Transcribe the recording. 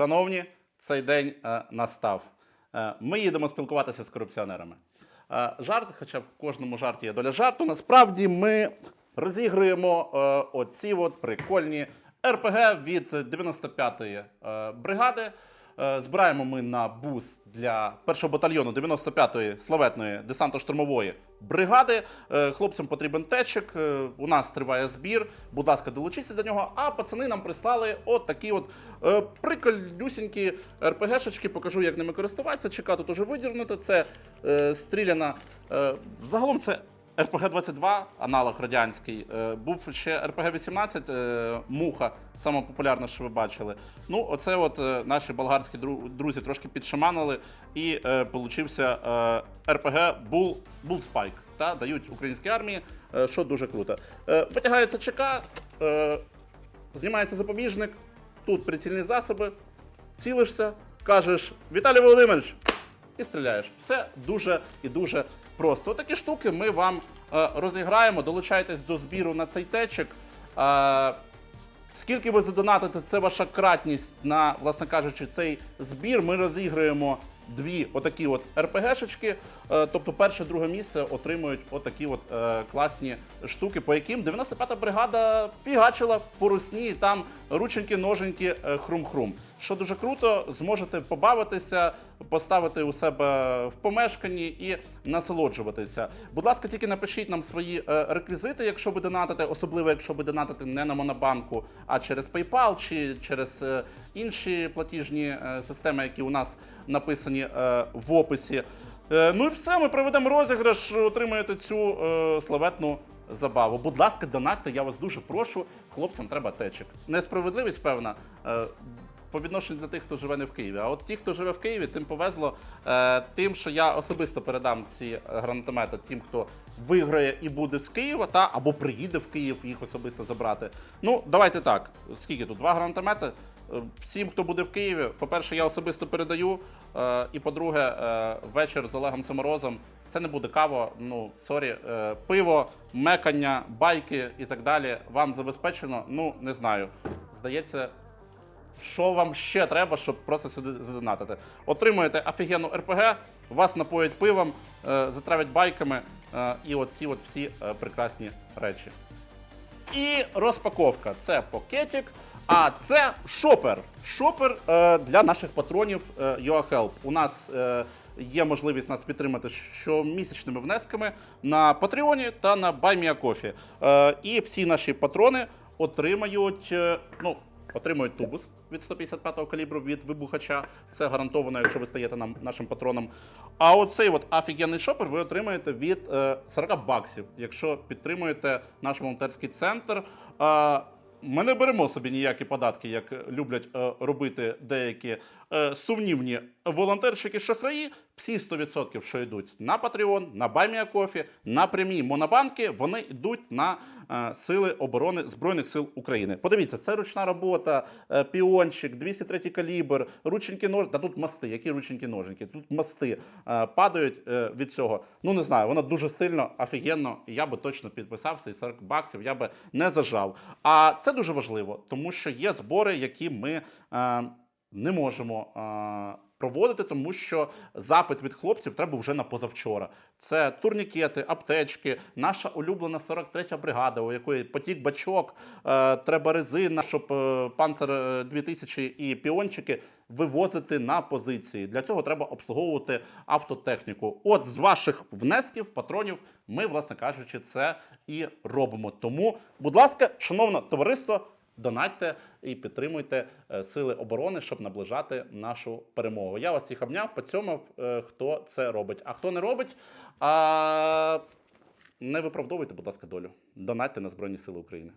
Шановні, цей день е, настав. Е, ми їдемо спілкуватися з корупціонерами. Е, жарт, хоча в кожному жарті є доля жарту. Насправді ми розігруємо оці от прикольні РПГ від 95-ї е, бригади. Е, Збираємо ми на бус для першого батальйону 95-ї славетної десантно-штурмової бригади. Е, Хлопцям потрібен течик. е, У нас триває збір. Будь ласка, долучіться до нього. А пацани нам прислали от такі от прикольнюсінькі РПГшечки. Покажу, як ними користуватися. ЧК тут уже видірнуто. Це стріляна. Загалом це РПГ-22, аналог радянський. Е, був ще РПГ-18, е, муха, саме популярна, що ви бачили. Ну, оце от е, наші болгарські друзі трошки підшаманили, і е, получився РПГ Bull, Bull Spike. Та, дають українській армії, що дуже круто. Витягається ЧК, знімається запобіжник, тут прицільні засоби, цілишся, кажеш Віталій Володимирович, і стріляєш. Все дуже і дуже просто. Такі штуки ми вам е, розіграємо. Долучайтесь до збіру на цей течик. Е, скільки ви задонатите, це ваша кратність на, власне кажучи, цей збір. Ми розіграємо дві отакі от РПГшечки. Е, тобто перше, друге місце отримують отакі от е, класні штуки, по яким 95-та бригада фігачила по русні, і там рученьки, ноженьки, е, хрум-хрум. Що дуже круто, зможете побавитися, поставити у себе в помешканні і насолоджуватися. Будь ласка, тільки напишіть нам свої реквізити, якщо ви донатите, особливо якщо ви донатите не на Монобанку, а через PayPal чи через інші платіжні системи, які у нас написані е, в описі. Е, Ну і все, ми проведемо розіграш, отримаєте цю е, славетну забаву. Будь ласка, донатьте, я вас дуже прошу. Хлопцям треба течик. Несправедливість, певна. По відношенню до тих, хто живе не в Києві. А от ті, хто живе в Києві, тим повезло е, тим, що я особисто передам ці гранатомети тим, хто виграє і буде з Києва, та або приїде в Київ їх особисто забрати. Ну, давайте так. Скільки тут? Два гранатомети. Всім, хто буде в Києві, по-перше, я особисто передаю. Е, і по-друге, е, вечір з Олегом Саморозом. Це не буде кава, ну сорі, е, пиво, мекання, байки і так далі. Вам забезпечено. Ну не знаю. Здається, що вам ще треба, щоб просто сюди задонатити. Отримуєте офігенну РПГ, вас напоять пивом, затравять байками і оці от всі прекрасні речі. І розпаковка це пакетик, а це шопер. Шопер е, для наших патронів е, YourHelp. У нас е, є можливість нас підтримати щомісячними внесками на Патреоні та на BuyMeACoffee. Е, і всі наші патрони отримають. е, ну, Отримують тубус від 155-го калібру від вибухача. Це гарантовано, якщо ви стаєте нам нашим патроном. А оцей от офігенний шопер ви отримаєте від е, 40 баксів, якщо підтримуєте наш волонтерський центр. Ми не беремо собі ніякі податки, як люблять е, робити деякі е, сумнівні волонтерщики-шахраї. Всі 100%, що йдуть на Patreon, на BuyMeACoffee, на прямі монобанки, вони йдуть на е, сили оборони Збройних сил України. Подивіться, це ручна робота, е, піончик, 203 калібр, рученьки нож. Та тут мости. Які рученьки ноженьки? Тут мости е, падають е, від цього. Ну не знаю, воно дуже сильно, офігенно. Я би точно підписався і 40 баксів я би не зажав. А це дуже важливо, тому що є збори, які ми е, не можемо. Е, Проводити, тому що запит від хлопців треба вже на позавчора. Це турнікети, аптечки, наша улюблена 43-я бригада, у якої потік бачок, е, треба резина, щоб е, панцер е, 2000 і піончики вивозити на позиції. Для цього треба обслуговувати автотехніку. От з ваших внесків, патронів, ми, власне кажучи, це і робимо. Тому, будь ласка, шановне товариство. Донатьте і підтримуйте е, сили оборони, щоб наближати нашу перемогу. Я вас всіх обняв, поцьомав, е, хто це робить. А хто не робить, а... не виправдовуйте, будь ласка, долю. Донатьте на Збройні Сили України.